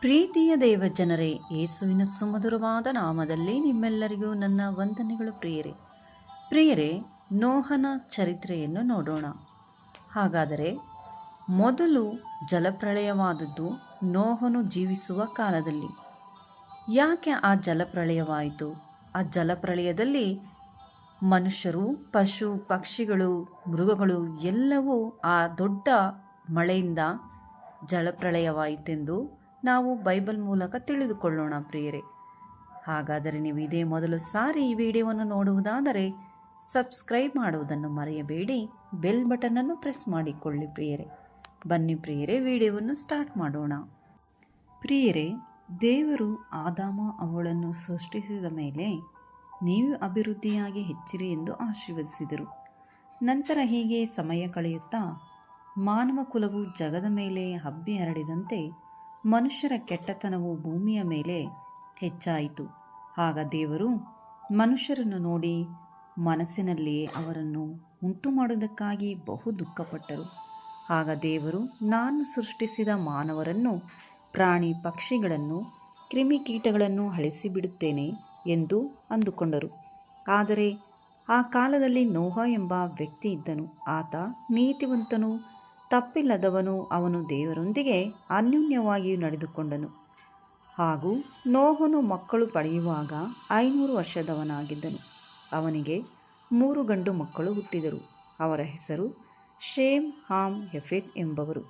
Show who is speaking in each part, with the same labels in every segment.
Speaker 1: ಪ್ರೀತಿಯ ದೇವಜನರೇ ಯೇಸುವಿನ ಸುಮಧುರವಾದ ನಾಮದಲ್ಲಿ ನಿಮ್ಮೆಲ್ಲರಿಗೂ ನನ್ನ ವಂದನೆಗಳು ಪ್ರಿಯರೇ. ಪ್ರಿಯರೇ, ನೋಹನ ಚರಿತ್ರೆಯನ್ನು ನೋಡೋಣ. ಹಾಗಾದರೆ, ಮೊದಲು ಜಲಪ್ರಳಯವಾದದ್ದು ನೋಹನು ಜೀವಿಸುವ ಕಾಲದಲ್ಲಿ. ಯಾಕೆ ಆ ಜಲಪ್ರಳಯವಾಯಿತು? ಆ ಜಲಪ್ರಳಯದಲ್ಲಿ ಮನುಷ್ಯರು, ಪಶು, ಪಕ್ಷಿಗಳು, ಮೃಗಗಳು ಎಲ್ಲವೂ ಆ ದೊಡ್ಡ ಮಳೆಯಿಂದ ಜಲಪ್ರಳಯವಾಯಿತೆಂದು ನಾವು ಬೈಬಲ್ ಮೂಲಕ ತಿಳಿದುಕೊಳ್ಳೋಣ ಪ್ರಿಯರೇ. ಹಾಗಾದರೆ ನೀವು ಇದೇ ಮೊದಲು ಸಾರಿ ಈ ವಿಡಿಯೋವನ್ನು ನೋಡುವುದಾದರೆ ಸಬ್ಸ್ಕ್ರೈಬ್ ಮಾಡುವುದನ್ನು ಮರೆಯಬೇಡಿ, ಬೆಲ್ ಬಟನನ್ನು ಪ್ರೆಸ್ ಮಾಡಿಕೊಳ್ಳಿ ಪ್ರಿಯರೇ. ಬನ್ನಿ ಪ್ರಿಯರೇ, ವಿಡಿಯೋವನ್ನು ಸ್ಟಾರ್ಟ್ ಮಾಡೋಣ. ಪ್ರಿಯರೇ, ದೇವರು ಆದಾಮ ಅವಳನ್ನು ಸೃಷ್ಟಿಸಿದ ಮೇಲೆ ನೀವು ಅಭಿವೃದ್ಧಿಯಾಗಿ ಹೆಚ್ಚಿರಿ ಎಂದು ಆಶೀರ್ವದಿಸಿದರು. ನಂತರ ಹೀಗೆ ಸಮಯ ಕಳೆಯುತ್ತಾ ಮಾನವ ಕುಲವು ಜಗದ ಮೇಲೆ ಹಬ್ಬಿ ಹರಡಿದಂತೆ ಮನುಷ್ಯರ ಕೆಟ್ಟತನವು ಭೂಮಿಯ ಮೇಲೆ ಹೆಚ್ಚಾಯಿತು. ಆಗ ದೇವರು ಮನುಷ್ಯರನ್ನು ನೋಡಿ ಮನಸ್ಸಿನಲ್ಲಿಯೇ ಅವರನ್ನು ಉಂಟು ಮಾಡುವುದಕ್ಕಾಗಿ ಬಹು ದುಃಖಪಟ್ಟರು. ಆಗ ದೇವರು, ನಾನು ಸೃಷ್ಟಿಸಿದ ಮಾನವರನ್ನು, ಪ್ರಾಣಿ ಪಕ್ಷಿಗಳನ್ನು ಕ್ರಿಮಿಕೀಟಗಳನ್ನು ಅಳಿಸಿಬಿಡುತ್ತೇನೆ ಎಂದು ಅಂದುಕೊಂಡರು. ಆದರೆ ಆ ಕಾಲದಲ್ಲಿ ನೋಹ ಎಂಬ ವ್ಯಕ್ತಿ ಇದ್ದನು. ಆತ ನೀತಿವಂತನು ತಪ್ಪಿಲ್ಲದವನು ಅವನು ದೇವರೊಂದಿಗೆ ಅನ್ಯೋನ್ಯವಾಗಿಯೂ ನಡೆದುಕೊಂಡನು. ಹಾಗೂ ನೋಹನು ಮಕ್ಕಳು ಪಡೆಯುವಾಗ ಐನೂರು ವರ್ಷದವನಾಗಿದ್ದನು. ಅವನಿಗೆ ಮೂರು ಗಂಡು ಮಕ್ಕಳು ಹುಟ್ಟಿದರು. ಅವರ ಹೆಸರು ಶೇಮ್, ಹಾಮ್, ಯಫೆತ್ ಎಂಬವರು.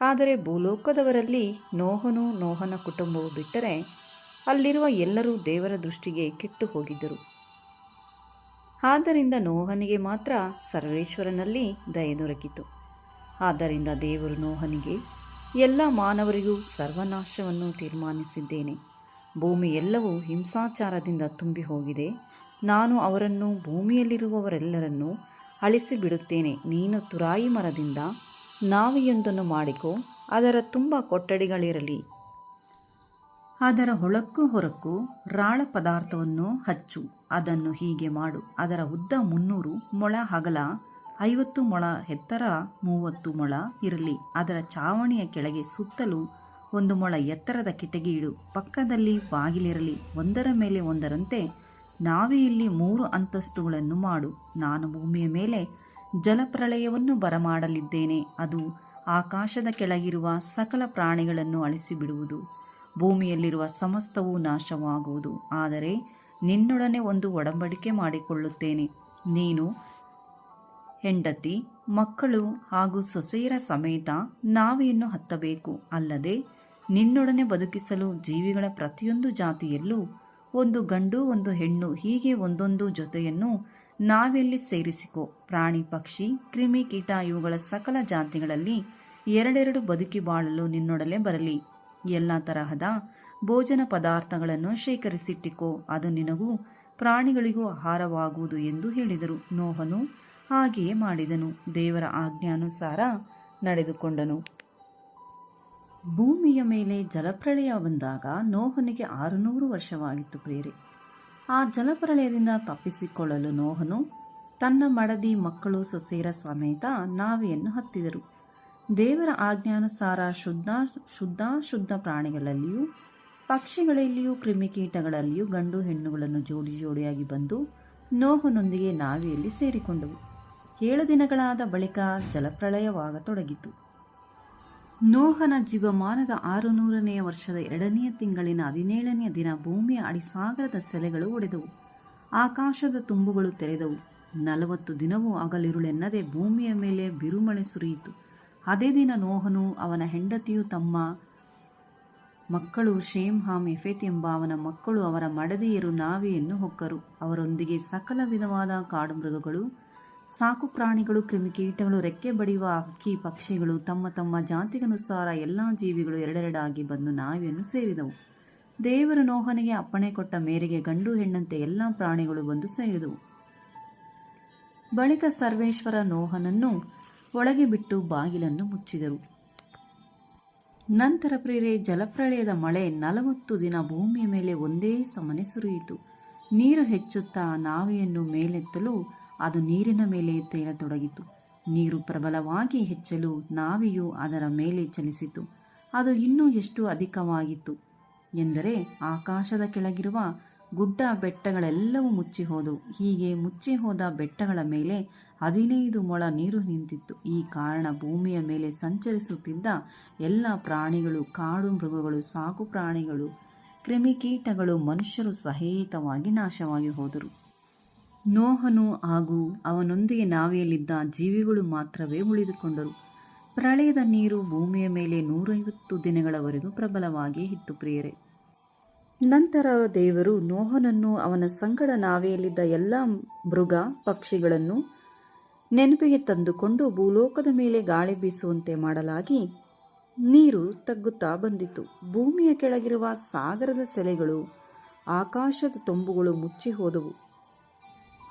Speaker 1: ಆದರೆ ಭೂಲೋಕದವರಲ್ಲಿ ನೋಹನು, ನೋಹನ ಕುಟುಂಬವು ಬಿಟ್ಟರೆ ಅಲ್ಲಿರುವ ಎಲ್ಲರೂ ದೇವರ ದೃಷ್ಟಿಗೆ ಕೆಟ್ಟು ಹೋಗಿದ್ದರು. ಆದ್ದರಿಂದ ನೋಹನಿಗೆ ಮಾತ್ರ ಸರ್ವೇಶ್ವರನಲ್ಲಿ ದಯೆ ದೊರಕಿತು. ಆದ್ದರಿಂದ ದೇವರು ನೋಹನಿಗೆ, ಎಲ್ಲ ಮಾನವರಿಗೂ ಸರ್ವನಾಶವನ್ನು ತೀರ್ಮಾನಿಸಿದ್ದೇನೆ. ಭೂಮಿ ಎಲ್ಲವೂ ಹಿಂಸಾಚಾರದಿಂದ ತುಂಬಿ ಹೋಗಿದೆ. ನಾನು ಅವರನ್ನು ಭೂಮಿಯಲ್ಲಿರುವವರೆಲ್ಲರನ್ನೂ ಅಳಿಸಿಬಿಡುತ್ತೇನೆ. ನೀನು ತುರಾಯಿ ಮರದಿಂದ ನಾವಿಯೊಂದನ್ನು ಮಾಡಿಕೊ. ಅದರ ತುಂಬ ಕೊಠಡಿಗಳಿರಲಿ. ಅದರ ಹೊಳಕ್ಕೂ ಹೊರಕ್ಕೂ ರಾಳ ಪದಾರ್ಥವನ್ನು ಹಚ್ಚು. ಅದನ್ನು ಹೀಗೆ ಮಾಡು. ಅದರ ಉದ್ದ ಮುನ್ನೂರು ಮೊಳ ಹಗಲ ಐವತ್ತು ಮೊಳ ಎತ್ತರ ಮೂವತ್ತು ಮೊಳ ಇರಲಿ. ಅದರ ಚಾವಣಿಯ ಕೆಳಗೆ ಸುತ್ತಲೂ ಒಂದು ಮೊಳ ಎತ್ತರದ ಕಿಟಕಿ ಇಡು. ಪಕ್ಕದಲ್ಲಿ ಬಾಗಿಲಿರಲಿ. ಒಂದರ ಮೇಲೆ ಒಂದರಂತೆ ನಾವಿಯಲ್ಲಿ ಮೂರು ಅಂತಸ್ತುಗಳನ್ನು ಮಾಡು. ನಾನು ಭೂಮಿಯ ಮೇಲೆ ಜಲಪ್ರಳಯವನ್ನು ಬರಮಾಡಲಿದ್ದೇನೆ. ಅದು ಆಕಾಶದ ಕೆಳಗಿರುವ ಸಕಲ ಪ್ರಾಣಿಗಳನ್ನು ಅಳಿಸಿಬಿಡುವುದು. ಭೂಮಿಯಲ್ಲಿರುವ ಸಮಸ್ತವೂ ನಾಶವಾಗುವುದು. ಆದರೆ ನಿನ್ನೊಡನೆ ಒಂದು ಒಡಂಬಡಿಕೆ ಮಾಡಿಕೊಳ್ಳುತ್ತೇನೆ. ನೀನು ಹೆಂಡತಿ, ಮಕ್ಕಳು ಹಾಗೂ ಸೊಸೆಯರ ಸಮೇತ ನಾವೆಯನ್ನು ಹತ್ತಬೇಕು. ಅಲ್ಲದೆ, ನಿನ್ನೊಡನೆ ಬದುಕಿಸಲು ಜೀವಿಗಳ ಪ್ರತಿಯೊಂದು ಜಾತಿಯಲ್ಲೂ ಒಂದು ಗಂಡು, ಒಂದು ಹೆಣ್ಣು, ಹೀಗೆ ಒಂದೊಂದು ಜೊತೆಯನ್ನು ನಾವೆಲ್ಲಿ ಸೇರಿಸಿಕೊ? ಪ್ರಾಣಿ, ಪಕ್ಷಿ, ಕ್ರಿಮಿ ಕೀಟ ಇವುಗಳ ಸಕಲ ಜಾತಿಗಳಲ್ಲಿ ಎರಡೆರಡು ಬದುಕಿ ಬಾಳಲು ನಿನ್ನೊಡಲೆ ಬರಲಿ. ಎಲ್ಲ ತರಹದ ಭೋಜನ ಪದಾರ್ಥಗಳನ್ನು ಶೇಖರಿಸಿಟ್ಟಿಕೋ. ಅದು ನಿನಗೂ ಪ್ರಾಣಿಗಳಿಗೂ ಆಹಾರವಾಗುವುದು ಎಂದು ಹೇಳಿದರು. ನೋಹನು ಹಾಗೆಯೇ ಮಾಡಿದನು. ದೇವರ ಆಜ್ಞಾನುಸಾರ ನಡೆದುಕೊಂಡನು. ಭೂಮಿಯ ಮೇಲೆ ಜಲಪ್ರಳಯ ಬಂದಾಗ ನೋಹನಿಗೆ ಆರುನೂರು ವರ್ಷವಾಗಿತ್ತು ಪ್ರೇರೆ ಆ ಜಲಪ್ರಳಯದಿಂದ ತಪ್ಪಿಸಿಕೊಳ್ಳಲು ನೋಹನು ತನ್ನ ಮಡದಿ ಮಕ್ಕಳು ಸೊಸೇರ ಸಮೇತ ನಾವೆಯನ್ನು ಹತ್ತಿದರು. ದೇವರ ಆಜ್ಞಾನುಸಾರ ಶುದ್ಧ ಶುದ್ಧ ಶುದ್ಧ ಪ್ರಾಣಿಗಳಲ್ಲಿಯೂ, ಪಕ್ಷಿಗಳಲ್ಲಿಯೂ, ಕ್ರಿಮಿಕೀಟಗಳಲ್ಲಿಯೂ ಗಂಡು ಹೆಣ್ಣುಗಳನ್ನು ಜೋಡಿ ಜೋಡಿಯಾಗಿ ಬಂದು ನೋಹನೊಂದಿಗೆ ನಾವಿಯಲ್ಲಿ ಸೇರಿಕೊಂಡವು. ಏಳು ದಿನಗಳಾದ ಬಳಿಕ ಜಲಪ್ರಳಯವಾಗತೊಡಗಿತು. ನೋಹನ ಜೀವಮಾನದ ಆರುನೂರನೆಯ ವರ್ಷದ ಎರಡನೆಯ ತಿಂಗಳಿನ ಹದಿನೇಳನೆಯ ದಿನ ಭೂಮಿಯ ಅಡಿಸಾಗರದ ಸೆಲೆಗಳು ಒಡೆದವು. ಆಕಾಶದ ತುಂಬುಗಳು ತೆರೆದವು. ನಲವತ್ತು ದಿನವೂ ಆಗಲಿರುಳೆನ್ನದೆ ಭೂಮಿಯ ಮೇಲೆ ಬಿರುಮಳೆ ಸುರಿಯಿತು. ಅದೇ ದಿನ ನೋಹನು ಅವನ ಹೆಂಡತಿಯು ತಮ್ಮ ಮಕ್ಕಳು ಶೇಮ್ ಹಾಮ್ ಎಫೆತ್ ಎಂಬ ಅವನ ಮಕ್ಕಳು ಅವರ ಮಡದಿಯರು ನಾವೆಯನ್ನು ಹೊಕ್ಕರು. ಅವರೊಂದಿಗೆ ಸಕಲ ವಿಧವಾದ ಕಾಡು ಮೃಗಗಳು ಸಾಕು ಪ್ರಾಣಿಗಳು ಕ್ರಿಮಿಕೀಟಗಳು, ರೆಕ್ಕೆ ಬಡಿಯುವ ಹಕ್ಕಿ ಪಕ್ಷಿಗಳು, ತಮ್ಮ ತಮ್ಮ ಜಾತಿಗನುಸಾರ ಎಲ್ಲ ಜೀವಿಗಳು ಎರಡೆರಡಾಗಿ ಬಂದು ನಾವಿಯನ್ನು ಸೇರಿದವು. ದೇವರು ನೋಹನಿಗೆ ಅಪ್ಪಣೆ ಕೊಟ್ಟ ಮೇರೆಗೆ ಗಂಡು ಹೆಣ್ಣಂತೆ ಎಲ್ಲ ಪ್ರಾಣಿಗಳು ಬಂದು ಸೇರಿದವು. ಬಳಿಕ ಸರ್ವೇಶ್ವರ ನೋಹನನ್ನು ಒಳಗೆ ಬಿಟ್ಟು ಬಾಗಿಲನ್ನು ಮುಚ್ಚಿದರು. ನಂತರ ಪ್ರೇರೆ ಜಲಪ್ರಳಯದ ಮಳೆ ನಲವತ್ತು ದಿನ ಭೂಮಿಯ ಮೇಲೆ ಒಂದೇ ಸಮನೆ ಸುರಿಯಿತು. ನೀರು ಹೆಚ್ಚುತ್ತಾ ನಾವಿಯನ್ನು ಮೇಲೆತ್ತಲು ಅದು ನೀರಿನ ಮೇಲೆ ತೇಲತೊಡಗಿತು. ನೀರು ಪ್ರಬಲವಾಗಿ ಹೆಚ್ಚಲು ನಾವೆಯು ಅದರ ಮೇಲೆ ಚಲಿಸಿತು. ಅದು ಇನ್ನೂ ಎಷ್ಟು ಅಧಿಕವಾಗಿತ್ತು ಎಂದರೆ ಆಕಾಶದ ಕೆಳಗಿರುವ ಗುಡ್ಡ ಬೆಟ್ಟಗಳೆಲ್ಲವೂ ಮುಚ್ಚಿ ಹೋದವು ಹೀಗೆ ಮುಚ್ಚಿ ಹೋದ ಬೆಟ್ಟಗಳ ಮೇಲೆ ಹದಿನೈದು ಮೊಳ ನೀರು ನಿಂತಿತ್ತು. ಈ ಕಾರಣ ಭೂಮಿಯ ಮೇಲೆ ಸಂಚರಿಸುತ್ತಿದ್ದ ಎಲ್ಲ ಪ್ರಾಣಿಗಳು, ಕಾಡು ಮೃಗಗಳು, ಸಾಕು ಪ್ರಾಣಿಗಳು, ಕ್ರಿಮಿಕೀಟಗಳು ಮನುಷ್ಯರು ಸಹಿತವಾಗಿ ನಾಶವಾಗಿ ಹೋದರು. ನೋಹನು ಹಾಗೂ ಅವನೊಂದಿಗೆ ನಾವೆಯಲ್ಲಿದ್ದ ಜೀವಿಗಳು ಮಾತ್ರವೇ ಉಳಿದುಕೊಂಡರು. ಪ್ರಳಯದ ನೀರು ಭೂಮಿಯ ಮೇಲೆ ನೂರೈವತ್ತು ದಿನಗಳವರೆಗೂ ಪ್ರಬಲವಾಗಿ ಇತ್ತು ಪ್ರಿಯರೇ. ನಂತರ ದೇವರು ನೋಹನನ್ನು ಅವನ ಸಂಗಡ ನಾವೆಯಲ್ಲಿದ್ದ ಎಲ್ಲ ಮೃಗ ಪಕ್ಷಿಗಳನ್ನು ನೆನಪಿಗೆ ತಂದುಕೊಂಡು ಭೂಲೋಕದ ಮೇಲೆ ಗಾಳಿ ಬೀಸುವಂತೆ ಮಾಡಲಾಗಿ ನೀರು ತಗ್ಗುತ್ತಾ ಬಂದಿತು. ಭೂಮಿಯ ಕೆಳಗಿರುವ ಸಾಗರದ ಸೆಲೆಗಳು, ಆಕಾಶದ ತುಂಬುಗಳು ಮುಚ್ಚಿ ಹೋದವು.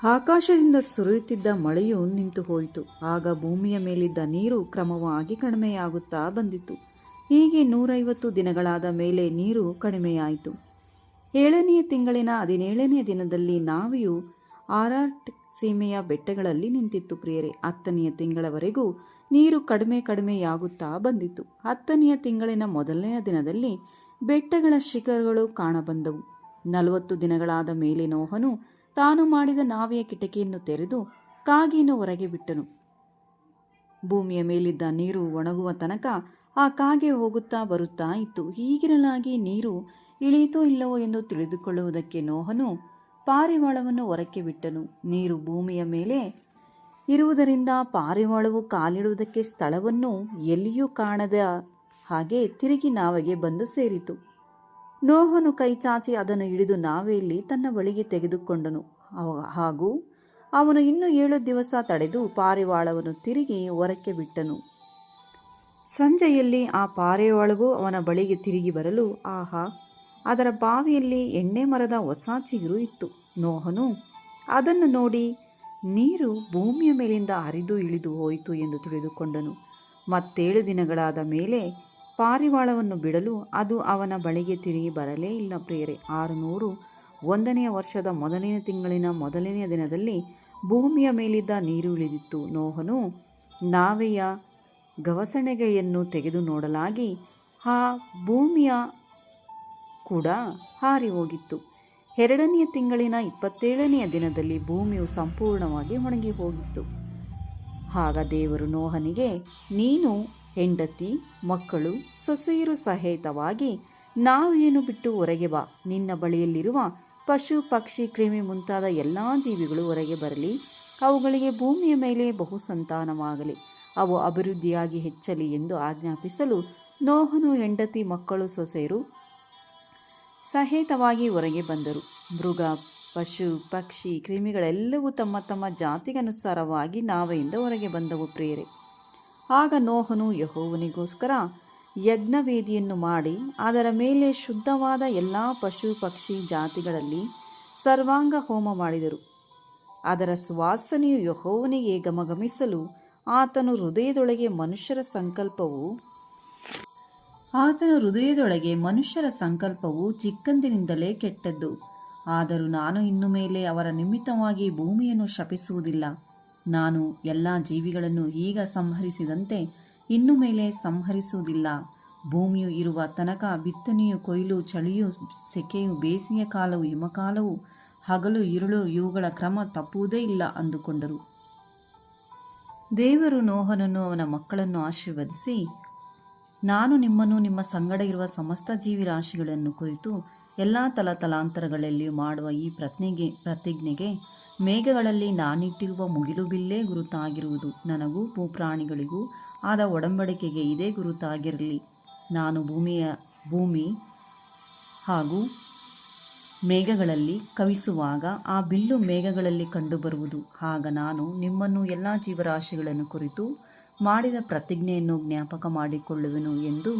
Speaker 1: ಆಕಾಶದಿಂದ ಸುರಿಯುತ್ತಿದ್ದ ಮಳೆಯು ನಿಂತು ಹೋಯಿತು. ಆಗ ಭೂಮಿಯ ಮೇಲಿದ್ದ ನೀರು ಕ್ರಮವಾಗಿ ಕಡಿಮೆಯಾಗುತ್ತಾ ಬಂದಿತು ಹೀಗೆ ನೂರೈವತ್ತು ದಿನಗಳಾದ ಮೇಲೆ ನೀರು ಕಡಿಮೆಯಾಯಿತು. ಏಳನೆಯ ತಿಂಗಳಿನ ಹದಿನೇಳನೆಯ ದಿನದಲ್ಲಿ ನಾವಿಯು ಆರಾಟ್ ಸೀಮೆಯ ಬೆಟ್ಟಗಳಲ್ಲಿ ನಿಂತಿತ್ತು ಪ್ರಿಯರೇ. ಹತ್ತನೆಯ ತಿಂಗಳವರೆಗೂ ನೀರು ಕಡಿಮೆ ಕಡಿಮೆಯಾಗುತ್ತಾ ಬಂದಿತ್ತು. ಹತ್ತನೆಯ ತಿಂಗಳಿನ ಮೊದಲನೆಯ ದಿನದಲ್ಲಿ ಬೆಟ್ಟಗಳ ಶಿಖರಗಳು ಕಾಣಬಂದವು. ನಲವತ್ತು ದಿನಗಳಾದ ಮೇಲೆ ನೋಹನು ತಾನು ಮಾಡಿದ ನಾವೆಯ ಕಿಟಕಿಯನ್ನು ತೆರೆದು ಕಾಗೆಯನ್ನು ಹೊರಗೆ ಬಿಟ್ಟನು. ಭೂಮಿಯ ಮೇಲಿದ್ದ ನೀರು ಒಣಗುವ ತನಕ ಆ ಕಾಗೆ ಹೋಗುತ್ತಾ ಬರುತ್ತಾ ಇತ್ತು. ಹೀಗಿರಲಾಗಿ ನೀರು ಇಳಿಯಿತೋ ಇಲ್ಲವೋ ಎಂದು ತಿಳಿದುಕೊಳ್ಳುವುದಕ್ಕೆ ನೋಹನು ಪಾರಿವಾಳವನ್ನು ಹೊರಕ್ಕೆ ಬಿಟ್ಟನು. ನೀರು ಭೂಮಿಯ ಮೇಲೆ ಇರುವುದರಿಂದ ಪಾರಿವಾಳವು ಕಾಲಿಡುವುದಕ್ಕೆ ಸ್ಥಳವನ್ನು ಎಲ್ಲಿಯೂ ಕಾಣದ ಹಾಗೆ ತಿರುಗಿ ನಾವಗೆ ಬಂದು ಸೇರಿತು. ನೋಹನು ಕೈಚಾಚಿ ಅದನ್ನು ಹಿಡಿದು ನಾವೆಯಲ್ಲಿ ತನ್ನ ಬಳಿಗೆ ತೆಗೆದುಕೊಂಡನು. ಹಾಗೂ ಅವನು ಇನ್ನು ಏಳು ದಿವಸ ತಡೆದು ಪಾರಿವಾಳವನ್ನು ತಿರುಗಿ ಹೊರಕ್ಕೆ ಬಿಟ್ಟನು. ಸಂಜೆಯಲ್ಲಿ ಆ ಪಾರಿವಾಳವು ಅವನ ಬಳಿಗೆ ತಿರುಗಿ ಬರಲು ಆಹಾ, ಅದರ ಬಾವಿಯಲ್ಲಿ ಎಣ್ಣೆ ಮರದ ಹೊಸ ಚಿಗುರು ಇತ್ತು. ನೋಹನು ಅದನ್ನು ನೋಡಿ ನೀರು ಭೂಮಿಯ ಮೇಲಿಂದ ಹರಿದು ಇಳಿದು ಹೋಯಿತು ಎಂದು ತಿಳಿದುಕೊಂಡನು. ಮತ್ತೇಳು ದಿನಗಳಾದ ಮೇಲೆ ಪಾರಿವಾಳವನ್ನು ಬಿಡಲು ಅದು ಅವನ ಬಳಿಗೆ ತಿರುಗಿ ಬರಲೇ ಇಲ್ಲ ಪ್ರೇರೆ ಆರುನೂರು ಒಂದನೆಯ ವರ್ಷದ ಮೊದಲನೇ ತಿಂಗಳಿನ ಮೊದಲನೆಯ ದಿನದಲ್ಲಿ ಭೂಮಿಯ ಮೇಲಿದ್ದ ನೀರು ಇಳಿದಿತ್ತು. ನೋಹನು ನಾವೆಯ ಗವಸಣೆಗೆಯನ್ನು ತೆಗೆದು ನೋಡಲಾಗಿ ಆ ಭೂಮಿಯ ಕೂಡ ಹಾರಿ ಹೋಗಿತ್ತು ಎರಡನೆಯ ತಿಂಗಳಿನ ಇಪ್ಪತ್ತೇಳನೆಯ ದಿನದಲ್ಲಿ ಭೂಮಿಯು ಸಂಪೂರ್ಣವಾಗಿ ಒಣಗಿ ಹೋಗಿತ್ತು ಆಗ ದೇವರು ನೋಹನಿಗೆ, ನೀನು ಹೆಂಡತಿ, ಮಕ್ಕಳು, ಸೊಸೆಯರು ಸಹಿತವಾಗಿ ನಾವೇನು ಬಿಟ್ಟು ಹೊರಗೆ ಬಾ. ನಿನ್ನ ಬಳಿಯಲ್ಲಿರುವ ಪಶು, ಪಕ್ಷಿ, ಕ್ರಿಮಿ ಮುಂತಾದ ಎಲ್ಲ ಜೀವಿಗಳು ಹೊರಗೆ ಬರಲಿ. ಅವುಗಳಿಗೆ ಭೂಮಿಯ ಮೇಲೆ ಬಹು ಸಂತಾನವಾಗಲಿ. ಅವು ಅಭಿವೃದ್ಧಿಯಾಗಿ ಹೆಚ್ಚಲಿ ಎಂದು ಆಜ್ಞಾಪಿಸಲು ನೋಹನು ಹೆಂಡತಿ, ಮಕ್ಕಳು, ಸೊಸೆಯರು ಸಹೇತವಾಗಿ ಹೊರಗೆ ಬಂದರು. ಮೃಗ, ಪಶು, ಪಕ್ಷಿ, ಕ್ರಿಮಿಗಳೆಲ್ಲವೂ ತಮ್ಮ ತಮ್ಮ ಜಾತಿಗನುಸಾರವಾಗಿ ನಾವೆಯಿಂದ ಹೊರಗೆ ಬಂದವು ಪ್ರೇರೆ ಆಗ ನೋಹನು ಯಹೋವನಿಗೋಸ್ಕರ ಯಜ್ಞವೇದಿಯನ್ನು ಮಾಡಿ, ಅದರ ಮೇಲೆ ಶುದ್ಧವಾದ ಎಲ್ಲ ಪಶು, ಪಕ್ಷಿ ಜಾತಿಗಳಲ್ಲಿ ಸರ್ವಾಂಗ ಹೋಮ ಮಾಡಿದರು. ಅದರ ಸುವಾಸನೆಯು ಯಹೋವನಿಗೆ ಗಮಗಮಿಸಲು ಆತನು ಹೃದಯದೊಳಗೆ ಮನುಷ್ಯರ ಸಂಕಲ್ಪವು, ಆತನ ಹೃದಯದೊಳಗೆ ಮನುಷ್ಯರ ಸಂಕಲ್ಪವು ಚಿಕ್ಕಂದಿನಿಂದಲೇ ಕೆಟ್ಟದ್ದು. ಆದರೂ ನಾನು ಇನ್ನು ಮೇಲೆ ಅವರ ನಿಮಿತ್ತವಾಗಿ ಭೂಮಿಯನ್ನು ಶಪಿಸುವುದಿಲ್ಲ. ನಾನು ಎಲ್ಲ ಜೀವಿಗಳನ್ನು ಈಗ ಸಂಹರಿಸಿದಂತೆ ಇನ್ನು ಮೇಲೆ ಸಂಹರಿಸುವುದಿಲ್ಲ. ಭೂಮಿಯು ಇರುವ ತನಕ ಬಿತ್ತನೆಯು ಕೊಯ್ಲು, ಚಳಿಯು, ಸೆಕೆಯು, ಬೇಸಿಗೆ ಕಾಲವು, ಹಿಮಕಾಲವು, ಹಗಲು, ಇರುಳು ಇವುಗಳ ಕ್ರಮ ತಪ್ಪುವುದೇ ಇಲ್ಲ ಅಂದುಕೊಂಡರು. ದೇವರು ನೋಹನನ್ನು ಅವನ ಮಕ್ಕಳನ್ನು ಆಶೀರ್ವದಿಸಿ, ನಾನು ನಿಮ್ಮನ್ನು ನಿಮ್ಮ ಸಂಗಡ ಇರುವ ಸಮಸ್ತ ಜೀವಿ ರಾಶಿಗಳನ್ನು ಕುರಿತು ಎಲ್ಲ ತಲತಲಾಂತರಗಳಲ್ಲಿಯೂ ಮಾಡುವ ಈ ಪ್ರತಿಜ್ಞೆಗೆ ಪ್ರತಿಜ್ಞೆಗೆ ಮೇಘಗಳಲ್ಲಿ ನಾನಿಟ್ಟಿರುವ ಮುಗಿಲು ಬಿಲ್ಲೇ ಗುರುತಾಗಿರುವುದು. ನನಗೂ ಭೂಪ್ರಾಣಿಗಳಿಗೂ ಆದ ಒಡಂಬಡಿಕೆಗೆ ಇದೇ ಗುರುತಾಗಿರಲಿ. ನಾನು ಭೂಮಿಯ, ಭೂಮಿ ಹಾಗೂ ಮೇಘಗಳಲ್ಲಿ ಕವಿಸುವಾಗ ಆ ಬಿಲ್ಲು ಮೇಘಗಳಲ್ಲಿ ಕಂಡುಬರುವುದು. ಆಗ ನಾನು ನಿಮ್ಮನ್ನು ಎಲ್ಲ ಜೀವರಾಶಿಗಳನ್ನು ಕುರಿತು ಮಾಡಿದ ಪ್ರತಿಜ್ಞೆಯನ್ನು ಜ್ಞಾಪಕ ಮಾಡಿಕೊಳ್ಳುವೆನು ಎಂದು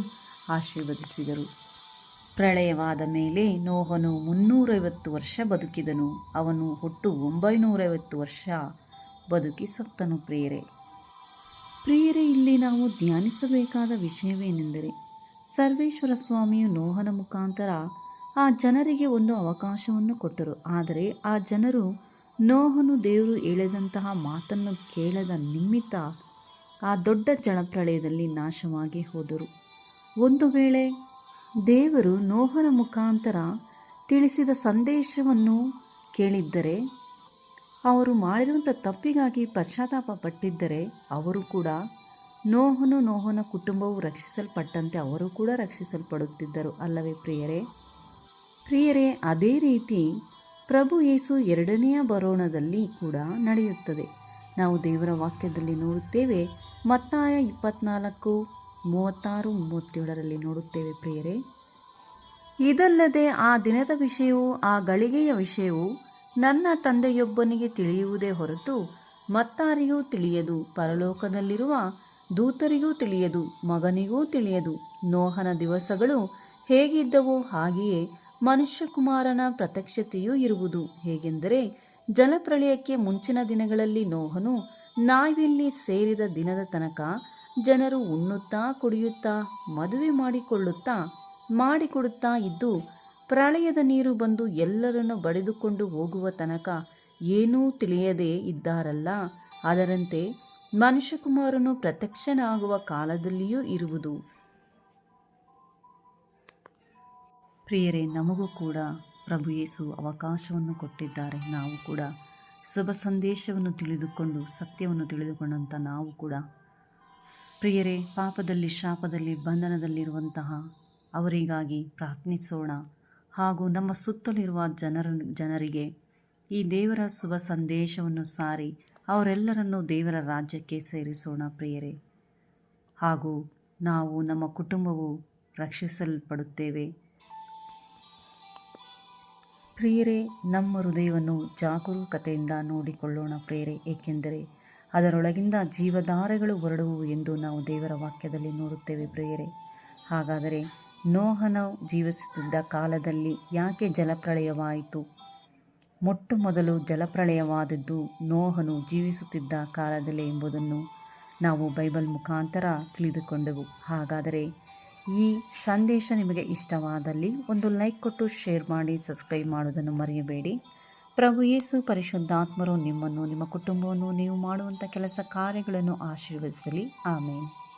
Speaker 1: ಆಶೀರ್ವದಿಸಿದರು. ಪ್ರಳಯವಾದ ಮೇಲೆ ನೋಹನು ಮುನ್ನೂರೈವತ್ತು ವರ್ಷ ಬದುಕಿದನು. ಅವನು ಒಟ್ಟು ಒಂಬೈನೂರೈವತ್ತು ವರ್ಷ ಬದುಕಿ ಸತ್ತನು ಪ್ರಿಯರೇ. ಪ್ರಿಯರೇ, ಇಲ್ಲಿ ನಾವು ಧ್ಯಾನಿಸಬೇಕಾದ ವಿಷಯವೇನೆಂದರೆ, ಸರ್ವೇಶ್ವರ ಸ್ವಾಮಿಯು ನೋಹನ ಮುಖಾಂತರ ಆ ಜನರಿಗೆ ಒಂದು ಅವಕಾಶವನ್ನು ಕೊಟ್ಟರು. ಆದರೆ ಆ ಜನರು ನೋಹನು ದೇವರು ಹೇಳಿದಂತಹ ಮಾತನ್ನು ಕೇಳದ ನಿಮಿತ್ತ ಆ ದೊಡ್ಡ ಜಲಪ್ರಳಯದಲ್ಲಿ ನಾಶವಾಗಿ ಹೋದರು. ಒಂದು ವೇಳೆ ದೇವರು ನೋಹನ ಮುಖಾಂತರ ತಿಳಿಸಿದ ಸಂದೇಶವನ್ನು ಕೇಳಿದ್ದರೆ, ಅವರು ಮಾಡಿರುವಂಥ ತಪ್ಪಿಗಾಗಿ ಪಶ್ಚಾತ್ತಾಪ ಪಟ್ಟಿದ್ದರೆ, ಅವರು ಕೂಡ ನೋಹನು ನೋಹನ ಕುಟುಂಬವು ರಕ್ಷಿಸಲ್ಪಟ್ಟಂತೆ ಅವರು ಕೂಡ ರಕ್ಷಿಸಲ್ಪಡುತ್ತಿದ್ದರು. ಅಲ್ಲವೇ ಪ್ರಿಯರೇ? ಪ್ರಿಯರೇ, ಅದೇ ರೀತಿ ಪ್ರಭು ಯೇಸು ಎರಡನೆಯ ಬರೋಣದಲ್ಲಿ ಕೂಡ ನಡೆಯುತ್ತದೆ. ನಾವು ದೇವರ ವಾಕ್ಯದಲ್ಲಿ ನೋಡುತ್ತೇವೆ, ಮತ್ತಾಯ ಇಪ್ಪತ್ನಾಲ್ಕು ಮೂವತ್ತಾರು, ಮೂವತ್ತೇಳರಲ್ಲಿ ನೋಡುತ್ತೇವೆ ಪ್ರಿಯರೇ. ಇದಲ್ಲದೆ ಆ ದಿನದ ವಿಷಯವು, ಆ ಗಳಿಗೆಯ ವಿಷಯವು ನನ್ನ ತಂದೆಯೊಬ್ಬನಿಗೆ ತಿಳಿಯುವುದೇ ಹೊರತು ಮತ್ತಾರಿಗೂ ತಿಳಿಯದು. ಪರಲೋಕದಲ್ಲಿರುವ ದೂತರಿಗೂ ತಿಳಿಯದು, ಮಗನಿಗೂ ತಿಳಿಯದು. ನೋಹನ ದಿವಸಗಳು ಹೇಗಿದ್ದವೋ ಹಾಗೆಯೇ ಮನುಷ್ಯಕುಮಾರನ ಪ್ರತ್ಯಕ್ಷತೆಯೂ ಇರುವುದು. ಹೇಗೆಂದರೆ, ಜಲಪ್ರಳಯಕ್ಕೆ ಮುಂಚಿನ ದಿನಗಳಲ್ಲಿ ನೋಹನು ನಾವಿಲ್ಲಿ ಸೇರಿದ ದಿನದ ತನಕ ಜನರು ಉಣ್ಣುತ್ತಾ ಕುಡಿಯುತ್ತಾ ಮದುವೆ ಮಾಡಿಕೊಳ್ಳುತ್ತಾ ಮಾಡಿಕೊಡುತ್ತಾ ಇದ್ದು ಪ್ರಳಯದ ನೀರು ಬಂದು ಎಲ್ಲರನ್ನು ಬಡಿದುಕೊಂಡು ಹೋಗುವ ತನಕ ಏನೂ ತಿಳಿಯದೇ ಇದ್ದಾರಲ್ಲ. ಅದರಂತೆ ಮನುಷ್ಯಕುಮಾರನು ಪ್ರತ್ಯಕ್ಷನಾಗುವ ಕಾಲದಲ್ಲಿಯೂ ಇರುವುದು. ಪ್ರಿಯರೇ, ನಮಗೂ ಕೂಡ ಪ್ರಭು ಯೇಸು ಅವಕಾಶವನ್ನು ಕೊಟ್ಟಿದ್ದಾರೆ. ನಾವು ಕೂಡ ಶುಭ ಸಂದೇಶವನ್ನು ತಿಳಿದುಕೊಂಡು ಸತ್ಯವನ್ನು ತಿಳಿದುಕೊಂಡಂಥ ನಾವು ಕೂಡ ಪ್ರಿಯರೇ, ಪಾಪದಲ್ಲಿ, ಶಾಪದಲ್ಲಿ, ಬಂಧನದಲ್ಲಿರುವಂತಹ ಅವರಿಗಾಗಿ ಪ್ರಾರ್ಥಿಸೋಣ. ಹಾಗೂ ನಮ್ಮ ಸುತ್ತಲಿರುವ ಜನರ, ಜನರಿಗೆ ಈ ದೇವರ ಶುಭ ಸಂದೇಶವನ್ನು ಸಾರಿ ಅವರೆಲ್ಲರನ್ನೂ ದೇವರ ರಾಜ್ಯಕ್ಕೆ ಸೇರಿಸೋಣ ಪ್ರಿಯರೇ. ಹಾಗೂ ನಾವು ನಮ್ಮ ಕುಟುಂಬವು ರಕ್ಷಿಸಲ್ಪಡುತ್ತೇವೆ. ಪ್ರಿಯರೇ, ನಮ್ಮ ಹೃದಯವನ್ನು ಜಾಗರೂಕತೆಯಿಂದ ನೋಡಿಕೊಳ್ಳೋಣ ಪ್ರಿಯರೇ. ಏಕೆಂದರೆ ಅದರೊಳಗಿಂದ ಜೀವಧಾರೆಗಳು ಹೊರಡುವು ಎಂದು ನಾವು ದೇವರ ವಾಕ್ಯದಲ್ಲಿ ನೋಡುತ್ತೇವೆ ಪ್ರಿಯರೇ. ಹಾಗಾದರೆ ನೋಹನ ಜೀವಿಸುತ್ತಿದ್ದ ಕಾಲದಲ್ಲಿ ಯಾಕೆ ಜಲಪ್ರಳಯವಾಯಿತು? ಮೊಟ್ಟ ಮೊದಲು ಜಲಪ್ರಳಯವಾದದ್ದು ನೋಹನು ಜೀವಿಸುತ್ತಿದ್ದ ಕಾಲದಲ್ಲಿ ಎಂಬುದನ್ನು ನಾವು ಬೈಬಲ್ ಮುಖಾಂತರ ತಿಳಿದುಕೊಂಡೆವು. ಹಾಗಾದರೆ ಈ ಸಂದೇಶ ನಿಮಗೆ ಇಷ್ಟವಾದಲ್ಲಿ ಒಂದು ಲೈಕ್ ಕೊಟ್ಟು ಶೇರ್ ಮಾಡಿ, ಸಬ್ಸ್ಕ್ರೈಬ್ ಮಾಡೋದನ್ನು ಮರೆಯಬೇಡಿ. ಪ್ರಭು ಯೇಸು ಪರಿಶುದ್ಧಾತ್ಮರು ನಿಮ್ಮನ್ನು ನಿಮ್ಮ ಕುಟುಂಬವನ್ನು ನೀವು ಮಾಡುವಂಥ ಕೆಲಸ ಕಾರ್ಯಗಳನ್ನು ಆಶೀರ್ವದಿಸಲಿ. ಆಮೇಲೆ